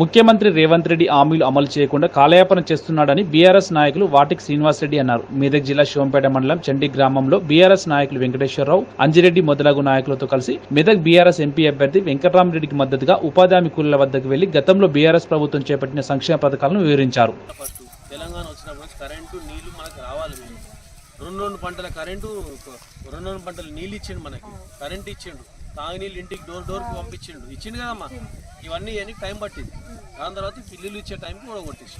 ముఖ్యమంత్రి రేవంత్ రెడ్డి హామీలు అమలు చేయకుండా కాలయాపన చేస్తున్నాడని బీఆర్ఎస్ నాయకులు వాటికి శ్రీనివాసరెడ్డి అన్నారు. మెదక్ జిల్లా శివంపేట మండలం చండి గ్రామంలో బీఆర్ఎస్ నాయకులు వెంకటేశ్వరరావు అంజిరెడ్డి మొదలగు నాయకులతో కలిసి మెదక్ బీఆర్ఎస్ ఎంపీ అభ్యర్థి వెంకటరామరెడ్డికి మద్దతుగా ఉపాధి హామీ కూలీల వద్దకు వెళ్ళి గతంలో బీఆర్ఎస్ ప్రభుత్వం చేపట్టిన సంక్షేమ పథకాలను వివరించారు. తెలంగాణ కరెంటు నీళ్ళు మనకు రావాలి రెండు రెండు పంటల కరెంటు రెండు రెండు పంటల నీళ్ళు ఇచ్చిండు మనకి. కరెంట్ ఇచ్చిండు. తాగునీళ్ళు ఇంటికి డోర్ డోర్కి పంపించిండు. ఇచ్చిండు కదమ్మా. ఇవన్నీ అని టైం పట్టింది. దాని తర్వాత పిల్లులు ఇచ్చే టైంకి కూడా కొట్టేసి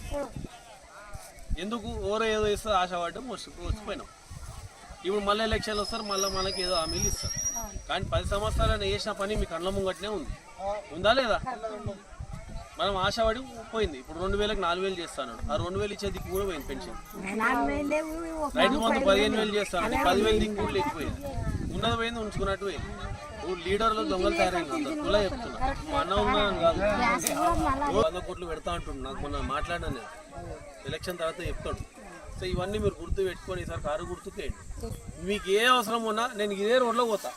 ఎందుకు? ఓరో ఏదో ఇస్తే ఆశపడ్డం వచ్చిపోయినాం. ఇప్పుడు మళ్ళీ ఎలక్షన్లు వస్తారు మళ్ళీ మనకి ఏదో హామీలు ఇస్తారు. కానీ పది సంవత్సరాలు చేసిన పని మీ కళ్ళ ముంగట్నే ఉంది. ఉందా లేదా? మనం ఆశపడి పోయింది. ఇప్పుడు రెండు వేలకు నాలుగు వేలు చేస్తాను ఆ రెండు వేలు ఇచ్చే దిక్కు కూడా పోయింది పెన్షన్. రైతు మందు పదిహేను వేలు చేస్తాను పదివేలు దిక్కు కూడా లేకపోయింది. ఉన్నది పోయింది ఉంచుకున్నట్టు పోయింది. నువ్వు లీడర్లు దొంగలు తయారైంది కులా చెప్తున్నా. మా అన్న ఉన్నాను కాదు. వంద కోట్లు పెడతా అంటుండు. నాకు మొన్న మాట్లాడినా నేను. ఎలక్షన్ తర్వాత చెప్తాడు. సో ఇవన్నీ మీరు గుర్తు పెట్టుకొని ఈసారి కారు గుర్తుకేయండి. మీకు ఏ అవసరం ఉన్నా నేను ఇదే రోడ్లో పోతా.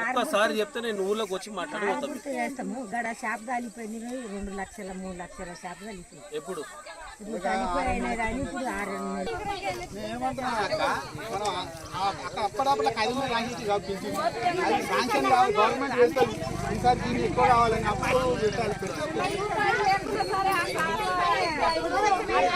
ఒక్కసారి చెప్తే నేను ఊళ్ళోకి వచ్చి మాట్లాడి కాలిపోయింది. రెండు లక్షల మూడు లక్షల షాప్ కాలిపోయింది. ఎప్పుడు? అప్పుడప్పుడు కదిలిన రాసి అది శాంక్షన్ కావాలి గవర్నమెంట్ ఈసారి దీన్ని ఎక్కువ కావాలని అప్పుడు పెట్టాలి.